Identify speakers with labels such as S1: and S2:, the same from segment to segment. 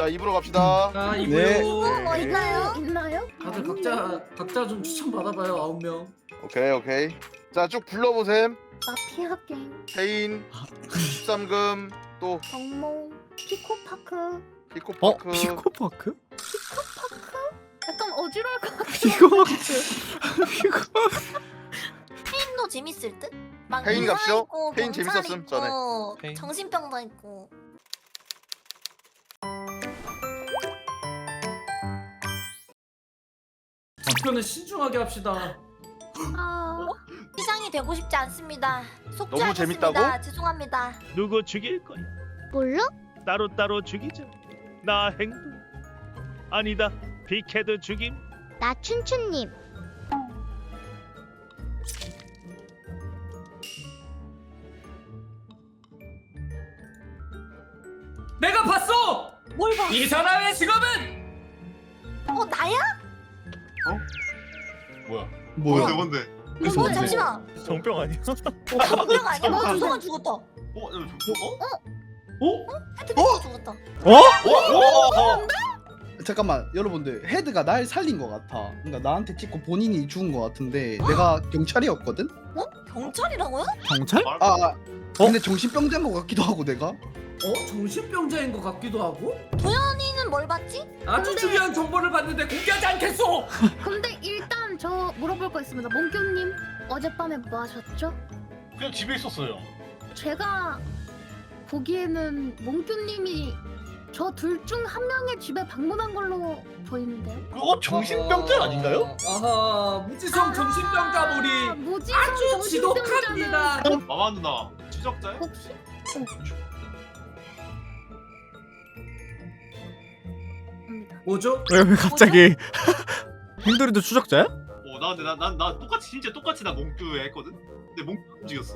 S1: 자 입으로 갑시다.
S2: 자
S3: 네.
S2: 이거요.
S4: 뭐 있나요? 있나요?
S2: 다들 각자 각자 좀 추천 받아봐요 아홉 명.
S1: 오케이 오케이. 자 쭉 불러보셈.
S4: 마피아 게임,
S1: 태인, 13금, 또
S4: 경몽, 피코파크.
S5: 어?
S1: 피코파크.
S5: 피코파크?
S4: 약간 어지러울 것 같아.
S5: 피코파크 피코
S6: 페인도 재밌을 듯? 막
S1: 페인 갑시오.
S6: 있고,
S1: 페인 재밌었음, 전에.
S5: 페인.
S6: 정신병자 있고
S2: 목표는 신중하게 합시다.
S4: 아,
S6: 시장이 되고 싶지 않습니다
S1: 너무
S6: 속죄하겠습니다
S1: 재밌다고?
S6: 죄송합니다
S7: 누구 죽일 거야?
S4: 뭘로?
S7: 따로따로 죽이자. 나 행동. 아니다. 빅헤드 죽임.
S4: 나 춘춘님.
S2: 내가 봤어.
S6: 뭘 봐?
S2: 이 사람의 직업은
S6: 어 나야?
S3: 뭐야?
S1: 뭔데 뭔데?
S6: 어 잠시만
S7: 정병 아니야?
S6: 어 정병 아니야? 어 조성아 죽었다
S3: 어? 어?
S2: 어?
S6: 헤드피스 죽었다
S3: 어?
S8: 잠깐만 여러분들 헤드가 날 살린 것 같아 그러니까 나한테 찍고 본인이 죽은 것 같은데 내가 경찰이었거든?
S6: 어? 경찰이라고요?
S5: 경찰?
S8: 아, 아 근데 정신병자인 것 같기도 하고 내가
S2: 어 정신병자인 것 같기도 하고.
S6: 도현이는 뭘 봤지?
S2: 아주 중요한 정보를 봤는데 공개하지 않겠소.
S4: 근데 일단 저 물어볼 거 있습니다. 몽규님 어젯밤에 뭐 하셨죠?
S3: 그냥 집에 있었어요.
S4: 제가 보기에는 몽규님이 저 둘 중 한 명의 집에 방문한 걸로 보이는데요.
S3: 그거 정신병자 아닌가요?
S2: 어, 아하 무지성 정신병자
S4: 아, 무지성
S2: 아주 지독합니다.
S3: 마마 누나 추적자요?
S4: 혹시?
S2: 뭐죠?
S5: 왜, 왜 갑자기 행돌이도 추적자야?
S9: 어, 나 근데 나, 난, 나 똑같이 진짜 똑같이 나 몽규 했거든. 근데 몽규 움직였어.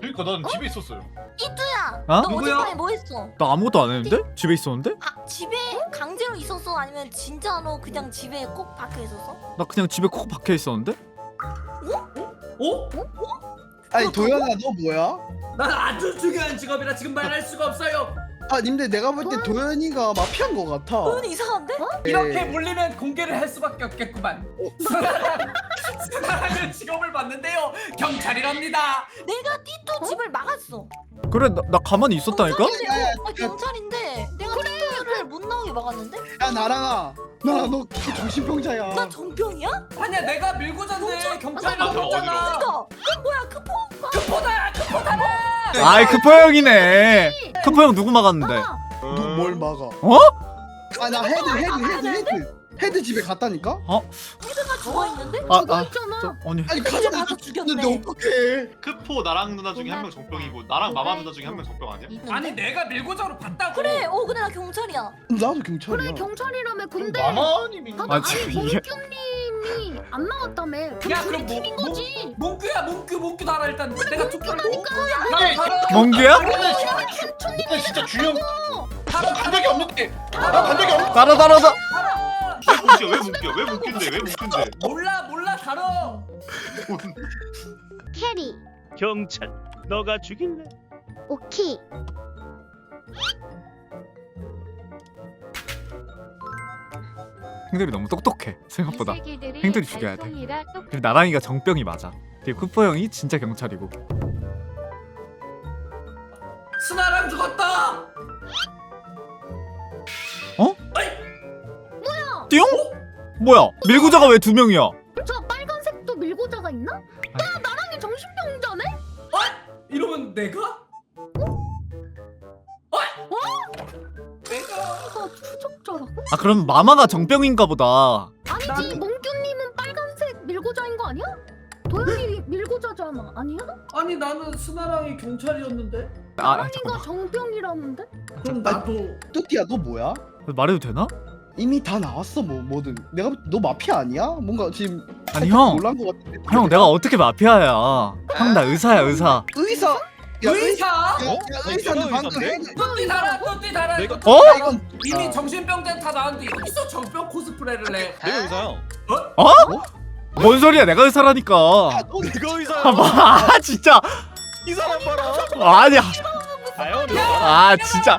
S3: 그러니까 난 집에 있었어요.
S6: 이뚜야
S5: 어?
S6: 너
S2: 누구야?
S6: 어젯밤에 뭐 했어?
S5: 나 아무것도 안 했는데? 집에 있었는데?
S6: 아 집에 강제로 있었어? 아니면 진짜로 그냥 집에 꼭 박혀 있었어?
S5: 나 그냥 집에 콕 박혀 있었는데?
S2: 어?
S8: 아니 도현아 너 뭐야?
S2: 난 아주 중요한 직업이라 지금 말할 수가 없어요.
S8: 아 님들 내가 볼 때 도현이가 마피아인 것 같아
S6: 도현이 이상한데?
S2: 이렇게
S8: 네.
S2: 물리면 공개를 할 수밖에 없겠구만. 수나랑의 직업을 봤는데요. 경찰이랍니다.
S6: 내가 띠뚜 집을 막았어
S5: 그래 나, 나 가만히 있었다니까?
S6: 경찰인데, 아, 경찰인데 내가 띠뚜를 못 나오게 막았는데?
S8: 야 나랑아 나랑 너 정신병자야
S6: 나 정병이야?
S2: 아니야 내가 밀고 잤네. 경찰이라고
S9: 아,
S2: 했잖아.
S6: 그니까 그 뭐야 크포
S2: 크포다 크포다라.
S5: 아이 크포 형이네 크포 형 누구 막았는데?
S4: 아,
S8: 너뭘 막아
S5: 어?
S8: 아나 헤드 헤드 헤드 헤드 헤드 집에 갔다니까?
S6: 헤드가 죽어 있는데?
S5: 아,
S4: 죽어
S5: 아,
S4: 있잖아.
S5: 저, 아니
S8: 아니
S6: 가서 죽였네.
S8: 죽였는데 어떡해.
S9: 크포 나랑 누나 중에 한 명 정병이고 나랑 마마 누나 중에 한 명 정병 아니야?
S2: 아니 내가 밀고 자로 봤다고.
S6: 그래. 어 근데 나 경찰이야.
S8: 나도
S4: 그래
S8: 경찰이야.
S4: 경찰이라며. 근데
S3: 마마님이
S5: 아,
S4: 아니
S5: 이게-
S4: 몽규님이 안 나왔다며.
S2: 야 그럼
S4: 둘이 팀인
S2: 뭐,
S4: 거지.
S2: 뭐, 몽규야 몽규 몽규 달아 일단 내가 투표를
S3: 아니,
S5: 멍규야?
S3: 나 진짜 중요한
S2: 달아
S3: 간 적이 없는데. 나 간 적이 없는데.
S5: 따라 따라 따라
S9: 왜 몽규야? 왜 몽규야? 왜 몽규인데? 왜 몽규인데?
S2: 몰라 몰라 달아.
S4: 캐리.
S7: 경찰. 너가 죽일래?
S4: 오키.
S5: 행돌이 너무 똑똑해 생각보다 행돌이 죽여야 돼 그리고 나랑이가 정병이 맞아 그리고 크포 형이 진짜 경찰이고
S2: 스나랑 죽었다.
S5: 띠용? 뭐야 밀고자가 왜 두 명이야?
S4: 저 빨간색도 밀고자가 있나? 나 나랑이 정신병자네?
S2: 이러면 내가? 어? 내가
S4: 이거 추적자라고?
S5: 아 그럼 마마가 정병인가 보다
S4: 아니지
S2: 난-
S4: 몽규님은 빨간색 밀고자인 거 아니야? 도현이 밀고자잖아 아니야?
S2: 아니 나는 스나랑이 경찰이었는데.
S5: 아, 아
S4: 나랑이가
S5: 잠깐만
S4: 정병이라는데?
S2: 그럼 나도
S8: 뚜띠야 너 뭐야?
S5: 말해도 되나?
S8: 이미 다 나왔어 뭐 뭐든 내가 볼 너 마피아 아니야? 뭔가 지금
S5: 아니 형
S8: 놀란 것 같은데
S5: 형 내가 어떻게 마피아야 형 나 의사야 의사
S8: 의사 야,
S2: 의사?
S8: 야, 야,
S3: 어?
S8: 의사는
S3: 내가
S8: 방금
S3: 의사인데?
S8: 헤드
S2: 뚜띠 달아 뚜띠 달아.
S3: 내가-
S5: 어?
S8: 야, 이건
S2: 이미
S8: 아.
S2: 정신병자는 다 나왔는데 여기서 정병 코스프레를 해.
S3: 내가 의사야.
S5: 어? 뭔 소리야 내가 의사라니까
S8: 야, 너
S3: 내가 의사야.
S5: 아, 마 진짜
S3: 이 사람 봐라.
S5: 아니야.
S3: 아
S5: 진짜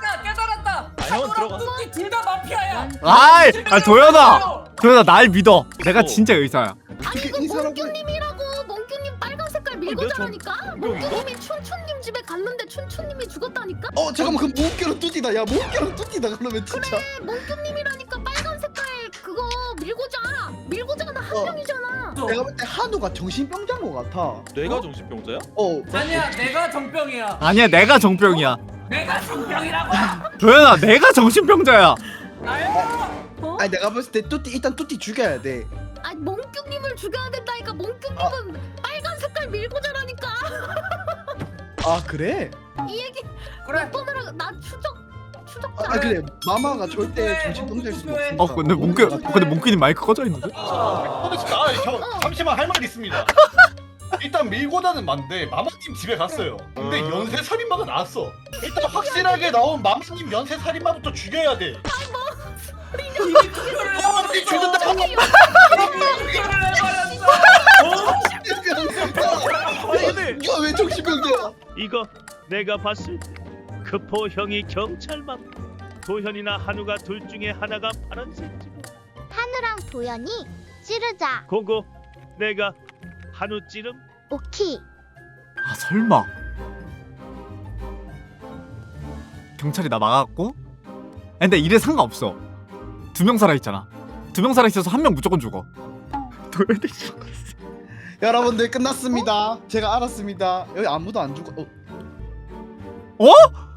S2: 깨달았다, 깨달았다. 한우랑
S10: 들어가.
S2: 뚜띠 둘다 마피아야.
S5: 아이 아 도현아. 도현아 날 믿어. 내가 진짜 의사야.
S4: 아니
S8: 어떻게 사람을
S4: 몽규님이라고. 몽규님 빨간 색깔 밀고
S10: 내가
S4: 자라니까? 몽규님이 춘춘님 집에 갔는데 춘춘님이 죽었다니까?
S8: 어 잠깐만 그럼 몽규랑 뚜띠다. 야 몽규랑 뚜띠다 그러면 진짜.
S4: 몽규님이라니까 빨간 색깔 그거 밀고 자 밀고 자는 한
S8: 어.
S4: 명이잖아.
S8: 내가 볼 때 한우가 정신병자인 것 같아.
S10: 뇌가 정신병자야?
S8: 어.
S2: 아니야 내가 정병이야.
S5: 아니야 내가 정병이야
S2: 내가 정병이라고.
S5: 도현아 내가 정신병자야
S2: 나야.
S8: 아니 내가 봤을 때 뚜띠 일단 뚜띠 죽여야 돼
S4: 아니 몽규님을 죽여야 된다니까 몽규님은 빨간 색깔 밀고 자라니까
S8: 아 그래?
S4: 이 얘기
S2: 그래.
S4: 몇 번을 하고 나 추적 추적자
S8: 아 그래 마마가 절대 정신병자일 수가. 없으니까
S5: 어 근데 몽규 근데 몽규님 마이크 꺼져 있는데
S3: 진짜 아, 형 잠시만 할 말이 있습니다. 일단 밀고다는 맞는데 마마님 집에 갔어요. 근데
S1: 음.
S3: 연쇄 살인마가 나왔어. 일단 확실하게 나온 마마님 연쇄 살인마부터 죽여야 돼. 마마님. 죽는다.
S8: 이거 왜 정신병자야?
S7: 이거 내가 봤을 때 크포 형이 경찰 맞고 도현이나 한우가 둘 중에 하나가 파란색 찍어
S11: 한우랑 도연이 찌르자.
S7: 고고 내가 한우 찌름
S11: 오키.
S5: 아 설마 경찰이 나 막았고 아니, 근데 이래 상관없어 두 명 살아있잖아 두 명 살아있어서 한 명 무조건 죽어 도현이 죽었어
S8: 여러분들 끝났습니다. 제가 알았습니다. 여기 아무도 안 죽어. 어?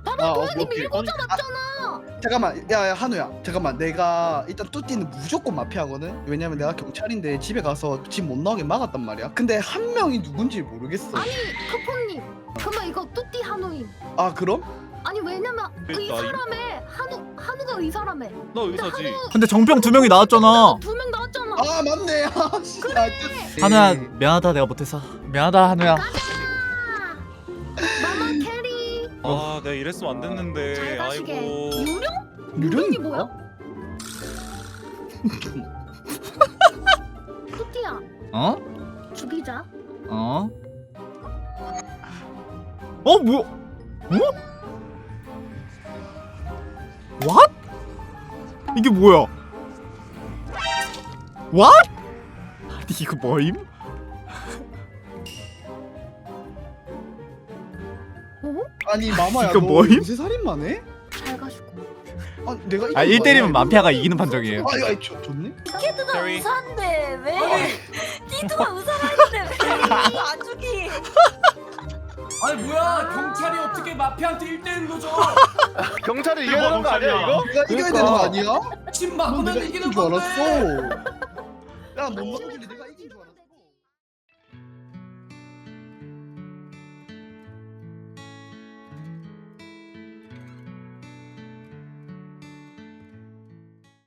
S5: 어?
S8: 아, 오케이,
S4: 도현이
S8: 오케이.
S4: 밀고 자랐잖아
S8: 잠깐만, 야야 한우야, 잠깐만. 내가 일단 뚜띠는 무조건 마피아거든. 왜냐면 내가 경찰인데 집에 가서 집 못 나오게 막았단 말이야. 근데 한 명이 누군지 모르겠어.
S4: 아니 크포님 그러면 이거 뚜띠 한우임
S8: 아 그럼?
S4: 아니 왜냐면
S10: 그러니까
S4: 의사라며 한우 한우가 의사라며
S10: 너 의사지.
S5: 근데 정병 두 명이 나왔잖아
S4: 두명 나왔잖아
S8: 아 맞네. 아 진짜. 뚜띠.
S5: 한우야 미안하다 내가 못해서 미안하다 한우야
S4: 가자
S10: 아 내가 이랬으면 안
S4: 잘
S10: 됐는데.
S4: 가시게
S10: 아이고.
S4: 유령?
S8: 유령이
S4: 뭐야? 뚜띠야
S5: 어?
S4: 죽이자
S5: 어? 어 뭐야? 어? What? 이게 뭐야? What? 아니 이거 뭐임?
S8: 아니 마마야
S5: 이거
S8: 너
S5: 뭐임?
S8: 연쇄 살인마네?
S4: 잘 가시고
S8: 아 내가
S5: 아
S8: 이긴
S5: 1때리면
S8: 거 아니야,
S5: 마피아가
S8: 이거?
S5: 이기는 판정이에요
S8: 아니 아니 좋, 좋네.
S10: 캐리.
S6: 의사인데 왜?
S2: 아니,
S6: 피드가 의사라는데 왜 안 죽이?
S2: 아니 뭐야 경찰이 어떻게 마피아한테 1대1로 줘?
S1: 경찰이 이겨야 되는 거 아니야 이거?
S8: 내가 이겨야 되는 거 아니야? 집넌
S2: 막으면
S8: 내가
S2: 이기는
S8: 이긴 줄
S2: 건데.
S8: 알았어. 야못 먹길래 내가.